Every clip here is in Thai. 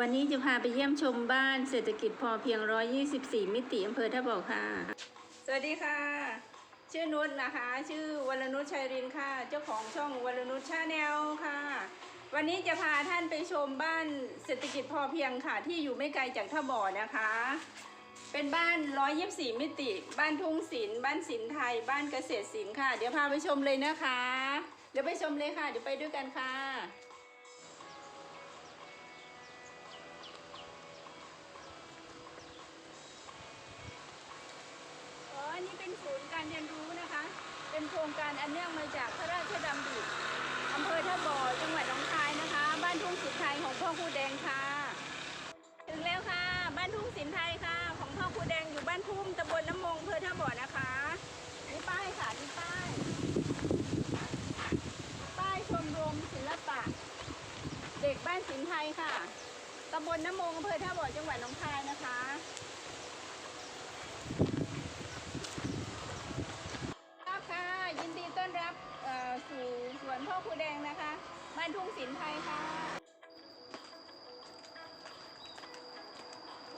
วันนี้จะพาไปเยี่ยมชมบ้านเศรษฐกิจพอเพียง 124 มิติอำเภอท่าบ่อค่ะ สวัสดีค่ะ ชื่อนุชนะคะ ชื่อวรนุชชัยรินค่ะ เจ้าของช่องวรนุชชาแนลค่ะ วันนี้จะพาท่านไปชมบ้านเศรษฐกิจพอเพียงค่ะ ที่อยู่ไม่ไกลจากท่าบ่อนะคะ เป็นบ้าน 124 มิติ บ้านทุ่งศิลป์บ้านศิลป์ไทย บ้านเกษตรศิลป์ค่ะ เดี๋ยวพาไปชมเลยนะคะ เดี๋ยวไปชมเลยค่ะ เดี๋ยวไปด้วยกันค่ะ สินไทยค่ะ ของพ่อครูแดงอยู่บ้านทุ่มตำบลน้ำมงอำเภอท่าบ่อนะคะนี่ป้ายค่ะนี่ป้าย ป้ายชมรมศิลปะ เด็กบ้านสินไทยค่ะตำบลน้ำมงอำเภอท่าบ่อจังหวัดหนองคายนะคะครับค่ะยินดีต้อนรับสู่สวนพ่อครูแดงนะคะ บ้านทุ่งศิลป์ไทยค่ะ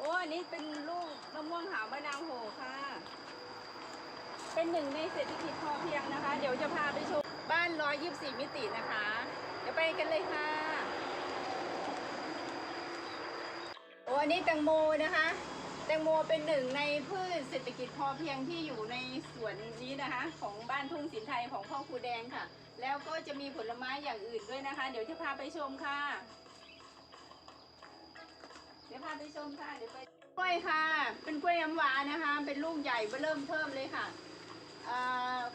อ้อันนี้เป็นลูกมะม่วงหาวมะนาวโหค่ะ เป็นหนึ่งในเศรษฐกิจพอเพียงนะคะ เดี๋ยวจะพาไปชมบ้าน124มิตินะคะ เดี๋ยวไปกันเลยค่ะ โอ้อันนี้แตงโมนะคะ แตงโมเป็นหนึ่งในพืชเศรษฐกิจพอเพียงที่อยู่ในสวนนี้นะคะ ของบ้านทุ่งสินไทยของพ่อครูแดงค่ะ แล้วก็จะมีผลไม้อย่างอื่นด้วยนะคะ เดี๋ยวจะพาไปชมค่ะ เดี๋ยวพาไปชมค่ะ เดี๋ยวไปกล้วยค่ะ เป็นกล้วยน้ำว้านะคะ เป็นลูกใหญ่เริ่มเทิมเลยค่ะ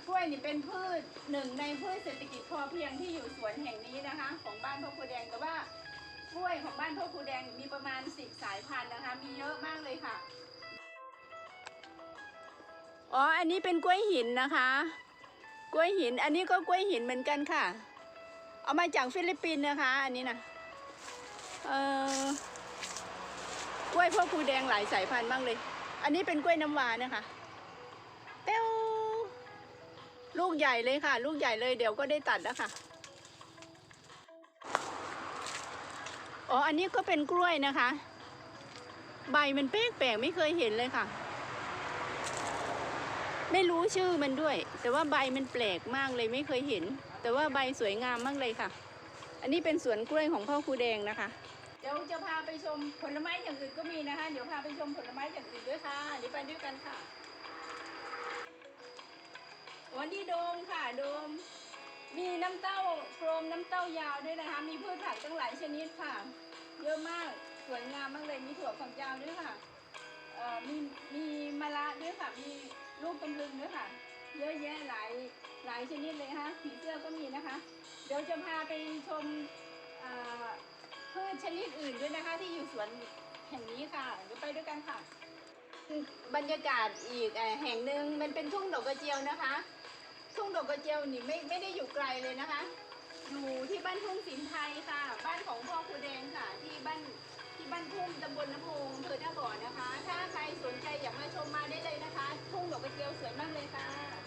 กล้วยนี่เป็นพืชหนึ่งในพืชเศรษฐกิจพอเพียงที่อยู่สวนแห่งนี้นะคะ ของบ้านพ่อครูแดงแต่ว่ากล้วยของบ้านพ่อครูแดงมีประมาณสิบสายพันธุ์นะคะ มีเยอะมากเลยค่ะอ๋ออันนี้เป็นกล้วยหินนะคะ กล้วยหิน อันนี้ก็กล้วยหินเหมือนกันค่ะ เอามาจากฟิลิปปินส์นะคะ อันนี้นะเอ่อ ล้วยพ่อครูแดงหลายสายพันธุ์มากเลย อันนี้เป็นกล้วยน้ำว้านะคะเป้วลูกใหญ่เลยค่ะ ลูกใหญ่เลยเดี๋ยวก็ได้ตัดแล้วค่ะ อ๋อ อันนี้ก็เป็นกล้วยนะคะ ใบมันแปลกๆไม่เคยเห็นเลยค่ะ ไม่รู้ชื่อมันด้วย แต่ว่าใบมันแปลกมากเลยไม่เคยเห็น แต่ว่าใบสวยงามมากเลยค่ะ อันนี้เป็นสวนกล้วยของพ่อครูแดงนะคะ เดี๋ยวจะพาไปชมผลไม้อย่างอื่นก็มีนะคะ เดี๋ยวพาไปชมผลไม้อย่างอื่นด้วยค่ะเดี๋ยวไปด้วยกันค่ะวันนี้โดมค่ะโดม มีน้ำเต้าโครมน้ำเต้ายาวด้วยนะคะ มีพืชผักตั้งหลายชนิดค่ะ เยอะมากสวยงามมากเลยมีถั่วฝักยาวด้วยค่ะมีมีมะระด้วยค่ะ มีลูกตำลึงด้วยค่ะ เยอะแยะหลายหลายชนิดเลยนะคะผีเสื้อก็มีนะคะ เดี๋ยวจะพาไปชมอ่อ พืชชนิดอื่นด้วยนะคะ ที่อยู่สวนแห่งนี้ค่ะเดี๋ยวไปด้วยกันค่ะ บรรยากาศอีกแห่งหนึ่งมันเป็นทุ่งดอกกระเจียวนะคะ ทุ่งดอกกระเจียวนี่ไม่ไม่ได้อยู่ไกลเลยนะคะ อยู่ที่บ้านทุ่งสินไทยค่ะ บ้านของพ่อครูแดงค่ะ ที่บ้านที่บ้านทุ่งตำบลน้ำโมงอำเภอหน้าบ่อนะคะ ถ้าใครสนใจอยากมาชมมาได้เลยนะคะ ทุ่งดอกกระเจียวสวยมากเลยค่ะ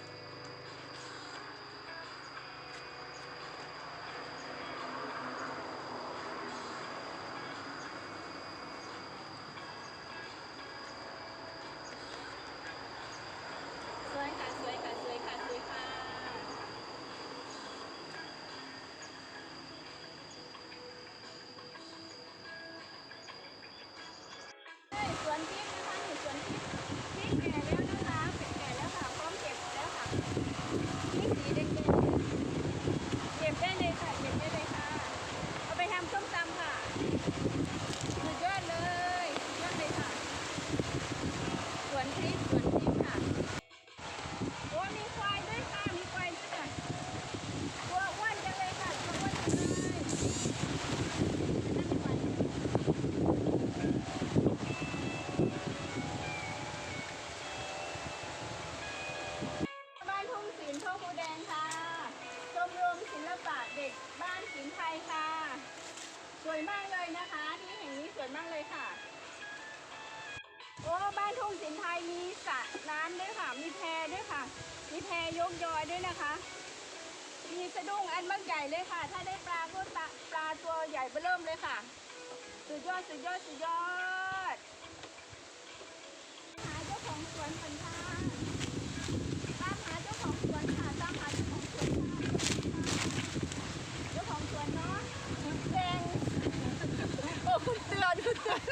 มีสะดุ้งอันบักใหญ่เลยค่ะ ถ้าได้ปลาก็ปลาปลาตัวใหญ่เบ้อเริ่มเลยค่ะ สุดยอดสุดยอดสุดยอดหาเจ้าของสวนกันค่ะตามหาเจ้าของสวนค่ะตามหาเจ้าของสวนค่ะเจ้าของสวนเนาะคุณแดงโอ้คุณเตือนคุณเตือน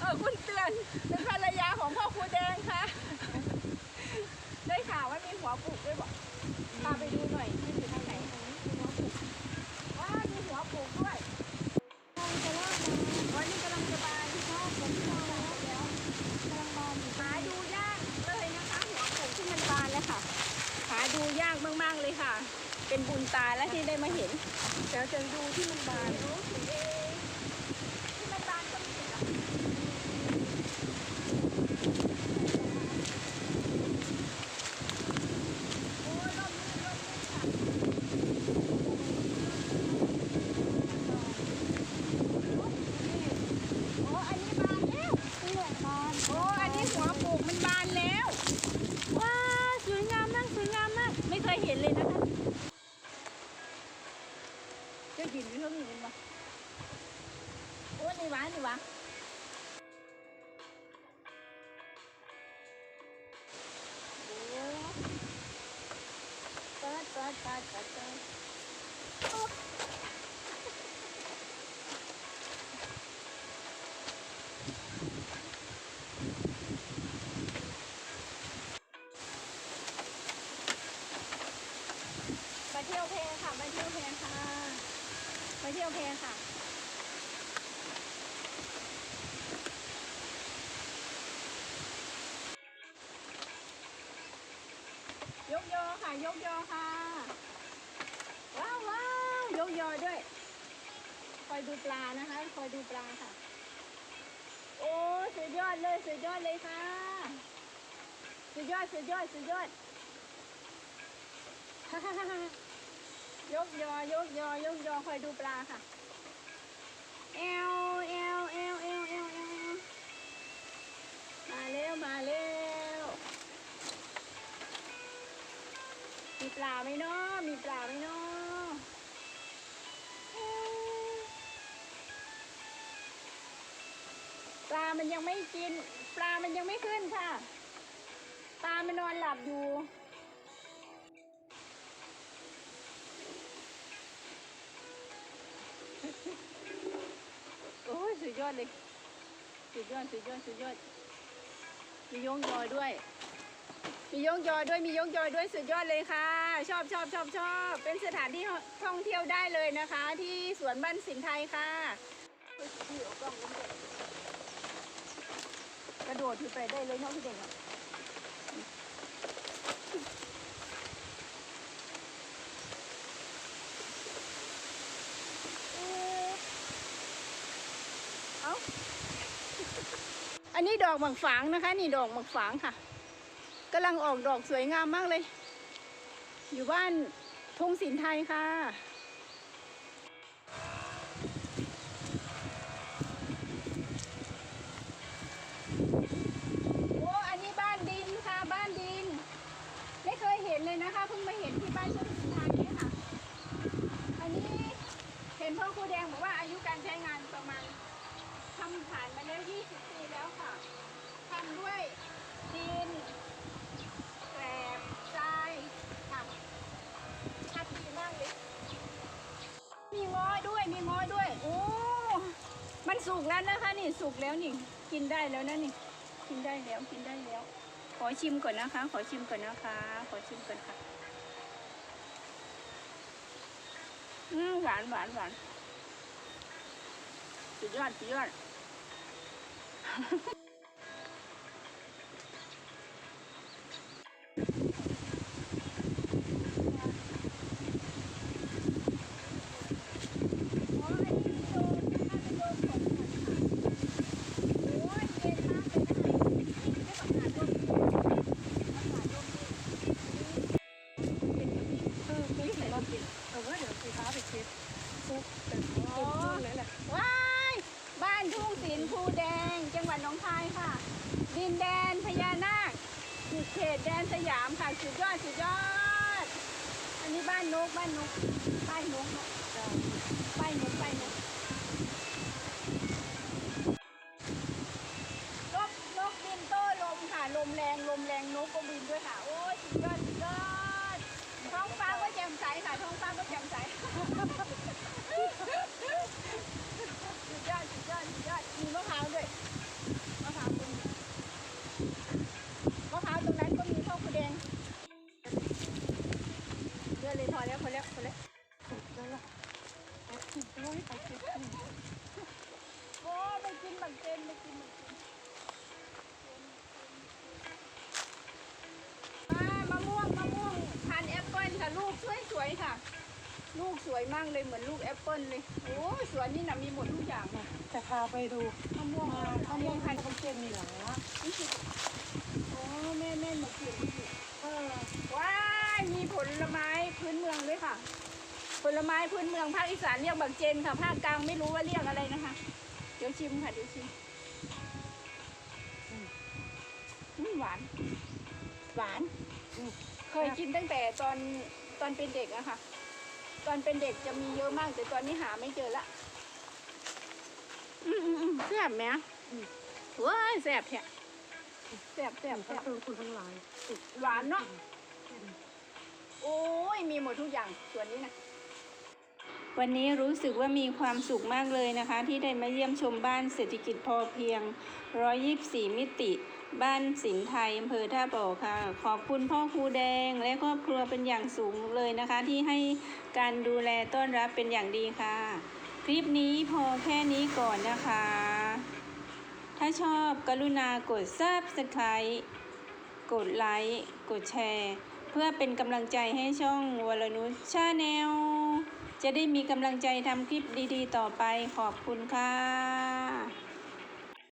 เออคุณเตือนเป็นภรรยาของพ่อครูแดงค่ะ ได้ข่าวว่ามีหัวปลูกด้วยบอกพาไปดูหน่อยที่อยู่ทางไหนว้าวมีหัวปลูกด้วย วันนี้กำลังจะบานชอบผมชอบแล้วแล้วกำลังบานหาดูยากเลยนะคะหัวปลูกที่มันบานแล้วค่ะ หาดู ยากมาก ๆ เลยค่ะ เป็นบุญตาและที่ได้มาเห็นเดี๋ยวจะดูที่มันบานเนาะ เปิดเที่ยวเพค่ะมาเที่ยวเพค่ะมาเที่ยวเพค่ะยกยอค่ะ ยกยอค่ะ ยกยอด้วย คอยดูปลานะคะ คอยดูปลาค่ะ โอ้สุดยอดเลยสุดยอดเลยค่ะ สุดยอดสุดยอดสุดยอดยกยอยกยอยกยอคอยดูปลาค่ะเอวเอวเอวเอวเอวเอวมาเร็วมาเร็วมีปลาไหมเนาะมีปลาไหมเนาะ ปลามันยังไม่กิน ปลามันยังไม่ขึ้นค่ะ ปลามันนอนหลับอยู่ โอ้ยสุดยอดเลย สุดยอดสุดยอดสุดยอด มียงยอด้วย มียงยอด้วย มียงยอด้วยสุดยอดเลยค่ะ ชอบชอบชอบชอบ เป็นสถานที่ท่องเที่ยวได้เลยนะคะ ที่สวนบ้านสินไทยค่ะเฮ้ยพี่เอากล้องมาด้วย กระโดดขึ้นไปได้เลยเนาะพี่เด็กเอ๊ะเอาอันนี้ดอกหมากฝางนะคะ นี่ดอกหมากฝางค่ะกำลังออกดอกสวยงามมากเลย อยู่บ้านทงศิลป์ไทยค่ะ โอ้ อันนี้บ้านดินค่ะ บ้านดิน ไม่เคยเห็นเลยนะคะ เพิ่งมาเห็นที่บ้านช่วงสุดท้ายนี้ค่ะ อันนี้เห็นพ่อครูแดงบอกว่าอายุการใช้งานประมาณทำผ่านมาแล้ว 20 ปีแล้วค่ะทำด้วย ดินแกลบทรายค่ะชัดดีมากเลยมีง้อด้วย มีง้อด้วย โอ้ มันสุกแล้วนะคะนี่สุกแล้วนี่ กินได้แล้วนะนี่ กินได้แล้ว กินได้แล้ว ขอชิมก่อนนะคะ ขอชิมก่อนนะคะ ขอชิมก่อนค่ะ อืมหวานหวานหวานสุดยอดสุดยอด นแดนพญานาคอยู่เขตแดนสยามค่ะสุดยอดสุดยอด อันนี้บ้านนกบ้านนกบ้านนกบ้านนกบ้านนกนกนกบินโต้ลมค่ะลมแรงลมแรงนกก็บินด้วยค่ะ โอ้ยสุดยอดสุดยอดท้องฟ้าก็แจ่ม ลูกสวยมากเลยเหมือนลูกแอปเปิลเลยโอ้ยสวนนี่นะมีหมดทุกอย่างนะจะพาไปดูมะม่วงมามะข้าวม่ม่ววงงพัพันนธุ์ธุ์เค็มนี่เหรอนี่คือโอ้แม่แม่มาปลูกนี่เออว้ายมีผลไม้พื้นเมืองด้วยค่ะ ผลไม้พื้นเมืองภาคอีสานเรียกบักเจนค่ะภาคกลางไม่รู้ว่าเรียกอะไรนะคะ เดี๋ยวชิมค่ะเดี๋ยวชิมอืมหวาน หวานอืมเคยกินตั้งแต่ตอนตอนเป็นเด็กอะค่ะ ตอนเป็นเด็กจะมีเยอะมาก แต่ตอนนี้หาไม่เจอละอืมอืมอืมแซ่บไหมอืม ว้ายแซ่บแท้แซ่บแซ่บก็แซ่บคือคุณทั้งหลายหวานเนาะ โอ้ย มีหมดทุกอย่างส่วนนี้นะ วันนี้รู้สึกว่ามีความสุขมากเลยนะคะ ที่ได้มาเยี่ยมชมบ้านเศรษฐกิจพอเพียง 124 มิติ บ้านสินไทยอำเภอท่าบ่อค่ะ ขอบคุณพ่อครูแดงและครอบครัวเป็นอย่างสูงเลยนะคะ ที่ให้การดูแลต้อนรับเป็นอย่างดีค่ะ คลิปนี้พอแค่นี้ก่อนนะคะ ถ้าชอบกรุณากด Subscribe กดไลค์กดแชร์ เพื่อเป็นกำลังใจให้ช่องวรนุชชาแนลจะได้มีกำลังใจทำคลิปดีๆ ต่อไปขอบคุณค่ะ